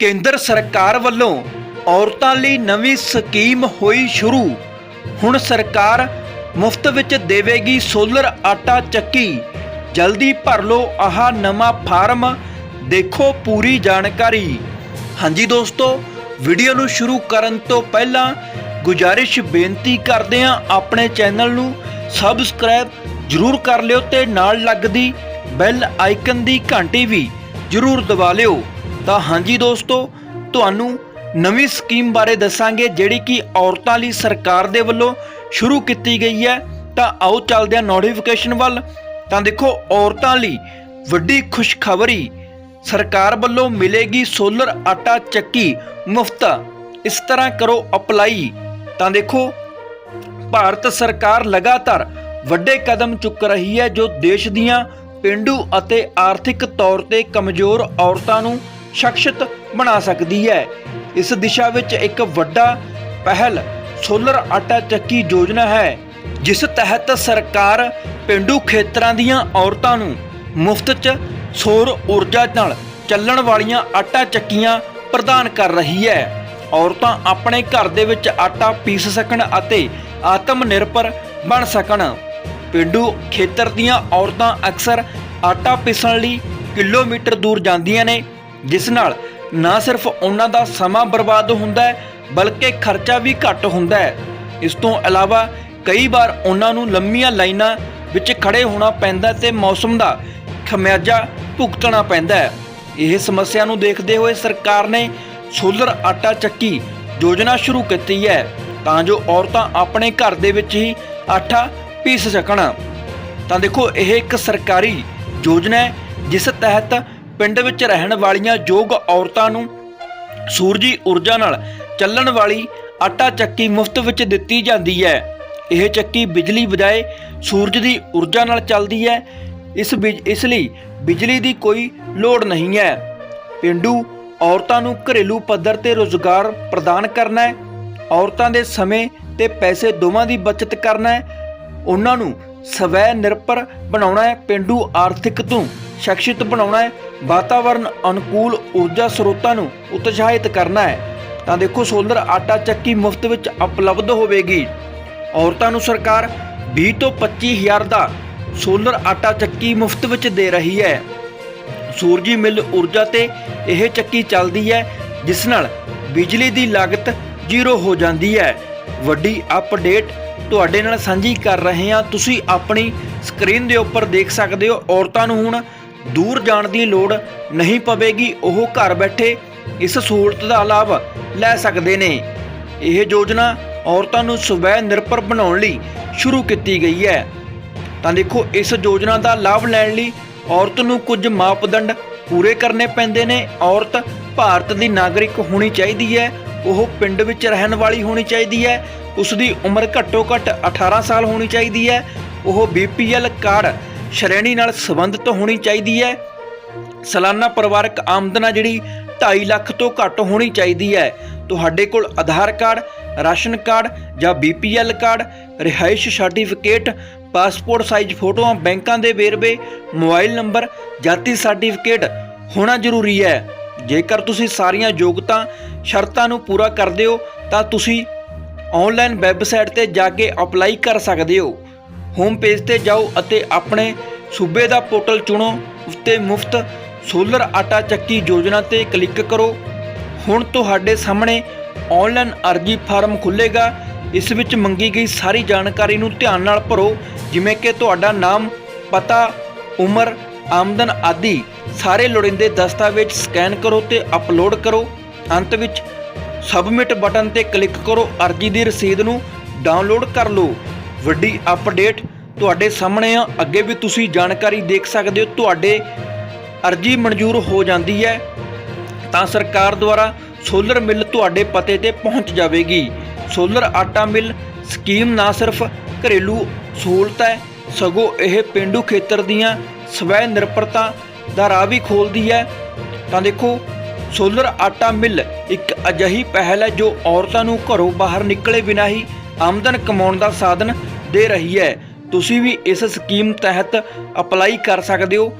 ਕੇਂਦਰ ਸਰਕਾਰ ਵੱਲੋਂ ਔਰਤਾਂ ਲਈ ਨਵੀਂ ਸਕੀਮ ਹੋਈ ਸ਼ੁਰੂ। ਹੁਣ ਸਰਕਾਰ ਮੁਫਤ ਵਿੱਚ ਦੇਵੇਗੀ ਸੋਲਰ ਆਟਾ ਚੱਕੀ। ਜਲਦੀ ਭਰ ਲਓ ਆਹ ਨਵਾਂ ਫਾਰਮ, ਦੇਖੋ ਪੂਰੀ ਜਾਣਕਾਰੀ। ਹਾਂਜੀ ਦੋਸਤੋ, ਵੀਡੀਓ ਨੂੰ ਸ਼ੁਰੂ ਕਰਨ ਤੋਂ ਪਹਿਲਾਂ ਗੁਜਾਰਿਸ਼ ਬੇਨਤੀ ਕਰਦੇ ਹਾਂ ਆਪਣੇ ਚੈਨਲ ਨੂੰ ਸਬਸਕ੍ਰਾਈਬ ਜਰੂਰ ਕਰ ਲਿਓ ਤੇ ਨਾਲ ਲੱਗਦੀ ਬੈਲ ਆਈਕਨ ਦੀ ਘੰਟੀ ਵੀ ਜਰੂਰ ਦਬਾ ਲਿਓ। ਤਾਂ ਹਾਂਜੀ ਦੋਸਤੋ, ਤੁਹਾਨੂੰ ਨਵੀਂ ਸਕੀਮ ਬਾਰੇ ਦੱਸਾਂਗੇ ਜਿਹੜੀ ਕਿ ਔਰਤਾਂ ਲਈ ਸਰਕਾਰ ਦੇ ਵੱਲੋਂ ਸ਼ੁਰੂ ਕੀਤੀ ਗਈ ਹੈ। ਤਾਂ ਆਓ ਚੱਲਦੇ ਹਾਂ ਨੋਟੀਫਿਕੇਸ਼ਨ ਵੱਲ। ਤਾਂ ਦੇਖੋ, ਔਰਤਾਂ ਲਈ ਵੱਡੀ ਖੁਸ਼ਖਬਰੀ ਸਰਕਾਰ ਵੱਲੋਂ ਮਿਲੇਗੀ ਸੋਲਰ ਆਟਾ ਚੱਕੀ ਮੁਫਤ। ਇਸ ਤਰ੍ਹਾਂ ਕਰੋ ਅਪਲਾਈ ਤਾਂ ਦੇਖੋ, ਭਾਰਤ ਸਰਕਾਰ ਲਗਾਤਾਰ ਵੱਡੇ ਕਦਮ ਚੁੱਕ ਰਹੀ ਹੈ, ਜੋ ਦੇਸ਼ ਦੀਆਂ ਪਿੰਡੂ ਅਤੇ ਆਰਥਿਕ ਤੌਰ ਤੇ ਕਮਜ਼ੋਰ ਔਰਤਾਂ ਨੂੰ ਸਸ਼ਕਤ ਬਣਾ ਸਕਦੀ ਹੈ। ਇਸ ਦਿਸ਼ਾ ਵਿੱਚ ਇੱਕ ਵੱਡਾ ਪਹਿਲ ਸੋਲਰ ਆਟਾ ਚੱਕੀ ਯੋਜਨਾ ਹੈ, ਜਿਸ ਤਹਿਤ ਸਰਕਾਰ ਪਿੰਡੂ ਖੇਤਰਾਂ ਦੀਆਂ ਔਰਤਾਂ ਨੂੰ ਮੁਫਤ 'ਚ ਸੌਰ ਊਰਜਾ ਨਾਲ ਚੱਲਣ ਵਾਲੀਆਂ ਆਟਾ ਚੱਕੀਆਂ ਪ੍ਰਦਾਨ ਕਰ ਰਹੀ ਹੈ। ਔਰਤਾਂ ਆਪਣੇ ਘਰ ਦੇ ਵਿੱਚ ਆਟਾ ਪੀਸ ਸਕਣ ਅਤੇ ਆਤਮ ਨਿਰਭਰ ਬਣ ਸਕਣ। ਪਿੰਡੂ ਖੇਤਰ ਦੀਆਂ ਔਰਤਾਂ ਅਕਸਰ ਆਟਾ ਪੀਸਣ ਲਈ ਕਿਲੋਮੀਟਰ ਦੂਰ ਜਾਂਦੀਆਂ ਨੇ। ਜਿਸ ਨਾਲ ਨਾ ਸਿਰਫ ਉਹਨਾਂ ਦਾ ਸਮਾਂ ਬਰਬਾਦ ਹੁੰਦਾ ਹੈ, ਬਲਕਿ ਖਰਚਾ ਵੀ ਘੱਟ ਹੁੰਦਾ ਹੈ। ਇਸ ਤੋਂ ਇਲਾਵਾ ਕਈ ਵਾਰ ਉਹਨਾਂ ਨੂੰ ਲੰਮੀਆਂ ਲਾਈਨਾਂ ਵਿੱਚ ਖੜੇ ਹੋਣਾ ਪੈਂਦਾ ਤੇ ਮੌਸਮ ਦਾ ਖਮਿਆਜਾ ਭੁਗਤਣਾ ਪੈਂਦਾ ਹੈ। ਇਹ ਸਮੱਸਿਆ ਨੂੰ ਦੇਖਦੇ ਹੋਏ ਸਰਕਾਰ ਨੇ ਸੋਲਰ ਆਟਾ ਚੱਕੀ ਯੋਜਨਾ ਸ਼ੁਰੂ ਕੀਤੀ ਹੈ ਤਾਂ ਜੋ ਔਰਤਾਂ ਆਪਣੇ ਘਰ ਦੇ ਵਿੱਚ ਹੀ ਆਟਾ ਪੀਸ ਸਕਣ। ਤਾਂ ਦੇਖੋ, ਇਹ ਇੱਕ ਸਰਕਾਰੀ ਯੋਜਨਾ ਹੈ, ਜਿਸ ਤਹਿਤ ਪਿੰਡ ਵਿੱਚ ਰਹਿਣ ਵਾਲੀਆਂ ਯੋਗ ਔਰਤਾਂ ਨੂੰ ਸੂਰਜੀ ਊਰਜਾ ਨਾਲ ਚੱਲਣ ਵਾਲੀ ਆਟਾ ਚੱਕੀ ਮੁਫਤ ਵਿੱਚ ਦਿੱਤੀ ਜਾਂਦੀ ਹੈ। ਇਹ ਚੱਕੀ ਬਿਜਲੀ ਬਜਾਏ ਸੂਰਜ ਦੀ ਊਰਜਾ ਨਾਲ ਚੱਲਦੀ ਹੈ। ਇਸ ਬਿਜ- ਇਸ ਲਈ ਬਿਜਲੀ ਦੀ ਕੋਈ ਲੋੜ ਨਹੀਂ ਹੈ। ਪਿੰਡੂ ਔਰਤਾਂ ਨੂੰ ਘਰੇਲੂ ਪੱਧਰ ਤੇ ਰੋਜ਼ਗਾਰ ਪ੍ਰਦਾਨ ਕਰਨਾ ਹੈ। ਔਰਤਾਂ ਦੇ ਸਮੇਂ ਤੇ ਪੈਸੇ ਦੋਵਾਂ ਦੀ ਬਚਤ ਕਰਨਾ ਹੈ। ਉਹਨਾਂ ਨੂੰ ਸਵੈ ਨਿਰਭਰ ਬਣਾਉਣਾ ਹੈ। ਪਿੰਡੂ ਆਰਥਿਕ ਤੋਂ ਸ਼ਖਸੀਤ ਬਣਾਉਣਾ ਹੈ। ਵਾਤਾਵਰਣ ਅਨੁਕੂਲ ਊਰਜਾ ਸਰੋਤਾਂ ਨੂੰ ਉਤਸ਼ਾਹਿਤ ਕਰਨਾ ਹੈ। ਤਾਂ ਦੇਖੋ ਸੋਲਰ ਆਟਾ ਚੱਕੀ ਮੁਫਤ ਵਿੱਚ ਉਪਲਬਧ ਹੋਵੇਗੀ। ਔਰਤਾਂ ਨੂੰ ਸਰਕਾਰ 20 ਤੋਂ 25 ਹਜ਼ਾਰ ਦਾ ਸੋਲਰ ਆਟਾ ਚੱਕੀ ਮੁਫਤ ਵਿੱਚ ਦੇ ਰਹੀ ਹੈ। ਸੂਰਜੀ ਮਿਲ ਊਰਜਾ ਤੇ ਇਹ ਚੱਕੀ ਚੱਲਦੀ ਹੈ, ਜਿਸ ਨਾਲ ਬਿਜਲੀ ਦੀ ਲਾਗਤ ਜ਼ੀਰੋ ਹੋ ਜਾਂਦੀ ਹੈ। ਵੱਡੀ ਅਪਡੇਟ ਤੁਹਾਡੇ ਨਾਲ ਸਾਂਝੀ ਕਰ ਰਹੇ ਹਾਂ। ਤੁਸੀਂ ਆਪਣੀ ਸਕਰੀਨ ਦੇ ਉੱਪਰ ਦੇਖ ਸਕਦੇ ਹੋ। ਔਰਤਾਂ ਨੂੰ ਹੁਣ ਦੂਰ ਜਾਣ ਦੀ ਲੋੜ ਨਹੀਂ ਪਵੇਗੀ, ਉਹ ਘਰ ਬੈਠੇ ਇਸ ਸਹੂਲਤ ਦਾ ਲਾਭ ਲੈ ਸਕਦੇ ਨੇ। ਇਹ ਯੋਜਨਾ ਔਰਤਾਂ ਨੂੰ ਸਵੈ ਨਿਰਭਰ ਬਣਾਉਣ ਲਈ ਸ਼ੁਰੂ ਕੀਤੀ ਗਈ ਹੈ। ਤਾਂ ਦੇਖੋ, ਇਸ ਯੋਜਨਾ ਦਾ ਲਾਭ ਲੈਣ ਲਈ ਔਰਤ ਨੂੰ ਕੁਝ ਮਾਪਦੰਡ ਪੂਰੇ ਕਰਨੇ ਪੈਂਦੇ ਨੇ। ਔਰਤ ਭਾਰਤ ਦੀ ਨਾਗਰਿਕ ਹੋਣੀ ਚਾਹੀਦੀ ਹੈ, ਉਹ ਪਿੰਡ ਵਿੱਚ ਰਹਿਣ ਵਾਲੀ ਹੋਣੀ ਚਾਹੀਦੀ ਹੈ ਉਸ ਦੀ ਉਮਰ ਘੱਟੋ ਘੱਟ 18 ਸਾਲ ਹੋਣੀ ਚਾਹੀਦੀ ਹੈ। ਉਹ BPL ਕਾਰਡ ਸ਼੍ਰੇਣੀ ਨਾਲ ਸੰਬੰਧਿਤ ਹੋਣੀ ਚਾਹੀਦੀ ਹੈ। ਸਾਲਾਨਾ ਪਰਿਵਾਰਕ ਆਮਦਨ ਆ ਜਿਹੜੀ 2.5 ਲੱਖ ਤੋਂ ਘੱਟ ਹੋਣੀ ਚਾਹੀਦੀ ਹੈ। ਤੁਹਾਡੇ ਕੋਲ ਆਧਾਰ ਕਾਰਡ, ਰਾਸ਼ਨ ਕਾਰਡ ਜਾਂ BPL ਕਾਰਡ, ਰਿਹਾਇਸ਼ ਸਰਟੀਫਿਕੇਟ, ਪਾਸਪੋਰਟ ਸਾਈਜ਼ ਫੋਟੋਆਂ ਬੈਂਕਾਂ ਦੇ ਵੇਰਵੇ, ਮੋਬਾਈਲ ਨੰਬਰ, ਜਾਤੀ ਸਰਟੀਫਿਕੇਟ ਹੋਣਾ ਜ਼ਰੂਰੀ ਹੈ। ਜੇਕਰ ਤੁਸੀਂ ਸਾਰੀਆਂ ਯੋਗਤਾ ਸ਼ਰਤਾਂ ਨੂੰ ਪੂਰਾ ਕਰਦੇ ਹੋ, ਤਾਂ ਤੁਸੀਂ ਆਨਲਾਈਨ ਵੈਬਸਾਈਟ ਤੇ ਜਾ ਕੇ ਅਪਲਾਈ ਕਰ ਸਕਦੇ ਹੋ। ਹੋਮ ਪੇਜ ਤੇ ਜਾਓ ਅਤੇ ਆਪਣੇ ਸੂਬੇ ਦਾ ਪੋਰਟਲ ਚੁਣੋ, ਉੱਤੇ ਮੁਫਤ ਸੋਲਰ ਆਟਾ ਚੱਕੀ ਯੋਜਨਾ ਤੇ ਕਲਿੱਕ ਕਰੋ। ਹੁਣ ਤੁਹਾਡੇ ਸਾਹਮਣੇ ਆਨਲਾਈਨ ਅਰਜੀ ਫਾਰਮ ਖੁੱਲੇਗਾ ਇਸ ਵਿੱਚ ਮੰਗੀ ਗਈ ਸਾਰੀ ਜਾਣਕਾਰੀ ਨੂੰ ਧਿਆਨ ਨਾਲ ਭਰੋ, ਜਿਵੇਂ ਕਿ ਤੁਹਾਡਾ ਨਾਮ, ਪਤਾ, ਉਮਰ, ਆਮਦਨ ਆਦਿ। ਸਾਰੇ ਲੋੜੀਂਦੇ ਦਸਤਾਵੇਜ਼ ਸਕੈਨ ਕਰੋ ਤੇ ਅਪਲੋਡ ਕਰੋ। ਅੰਤ ਵਿੱਚ ਸਬਮਿਟ ਬਟਨ ਤੇ ਕਲਿੱਕ ਕਰੋ, ਅਰਜੀ ਦੀ ਰਸੀਦ ਨੂੰ ਡਾਊਨਲੋਡ ਕਰ ਲਓ। ਵੱਡੀ ਅਪਡੇਟ ਤੁਹਾਡੇ ਸਾਹਮਣੇ ਆ। ਅੱਗੇ ਵੀ ਤੁਸੀਂ ਜਾਣਕਾਰੀ ਦੇਖ ਸਕਦੇ ਹੋ, ਤੁਹਾਡੇ ਅਰਜੀ ਮਨਜ਼ੂਰ ਹੋ ਜਾਂਦੀ ਹੈ। ਤਾਂ ਸਰਕਾਰ ਦੁਆਰਾ ਸੋਲਰ ਮਿੱਲ ਤੁਹਾਡੇ ਪਤੇ ਤੇ ਪਹੁੰਚ ਜਾਵੇਗੀ। ਸੋਲਰ ਆਟਾ ਮਿੱਲ ਸਕੀਮ ਨਾ ਸਿਰਫ ਘਰੇਲੂ ਸਹੂਲਤ ਹੈ, ਸਗੋਂ ਇਹ ਪਿੰਡੂ ਖੇਤਰ ਦੀਆਂ ਸਵੈ ਨਿਰਭਰਤਾ ਦਾ ਰਾਹ ਵੀ ਖੋਲਦੀ ਹੈ। ਤਾਂ ਦੇਖੋ, ਸੋਲਰ ਆਟਾ ਮਿੱਲ ਇੱਕ ਅਜਿਹੀ ਪਹਿਲ ਹੈ ਜੋ ਔਰਤਾਂ ਨੂੰ ਘਰੋਂ ਬਾਹਰ ਨਿਕਲੇ ਬਿਨਾਂ ਹੀ ਆਮਦਨ ਕਮਾਉਣ ਦਾ ਸਾਧਨ ਦੇ ਰਹੀ ਹੈ। ਤੁਸੀਂ ਵੀ ਇਸ ਸਕੀਮ ਤਹਿਤ ਅਪਲਾਈ ਕਰ ਸਕਦੇ ਹੋ।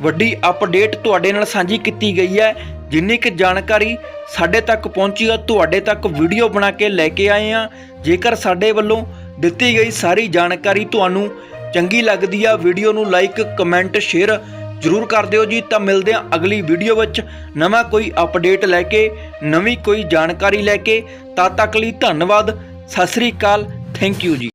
ਵੱਡੀ ਅਪਡੇਟ ਤੁਹਾਡੇ ਨਾਲ ਸਾਂਝੀ ਕੀਤੀ ਗਈ ਹੈ। ਜਿੰਨੀ ਕੁ ਜਾਣਕਾਰੀ ਸਾਡੇ ਤੱਕ ਪਹੁੰਚੀ ਆ, ਤੁਹਾਡੇ ਤੱਕ ਵੀਡੀਓ ਬਣਾ ਕੇ ਲੈ ਕੇ ਆਏ ਆ। ਜੇਕਰ ਸਾਡੇ ਵੱਲੋਂ ਦਿੱਤੀ ਗਈ ਸਾਰੀ ਜਾਣਕਾਰੀ ਤੁਹਾਨੂੰ ਚੰਗੀ ਲੱਗਦੀ ਆ ਵੀਡੀਓ ਨੂੰ ਲਾਈਕ ਕਮੈਂਟ ਸ਼ੇਅਰ ਜਰੂਰ ਕਰ ਦਿਓ ਜੀ। ਤਾਂ ਮਿਲਦੇ ਆ ਅਗਲੀ ਵੀਡੀਓ ਵਿੱਚ ਨਵਾਂ ਕੋਈ ਅਪਡੇਟ ਲੈ ਕੇ, ਨਵੀਂ ਕੋਈ ਜਾਣਕਾਰੀ ਲੈ ਕੇ। ਤਦ ਤੱਕ ਲਈ ਧੰਨਵਾਦ। ਸਤਿ ਸ੍ਰੀ ਅਕਾਲ। ਥੈਂਕ ਯੂ ਜੀ।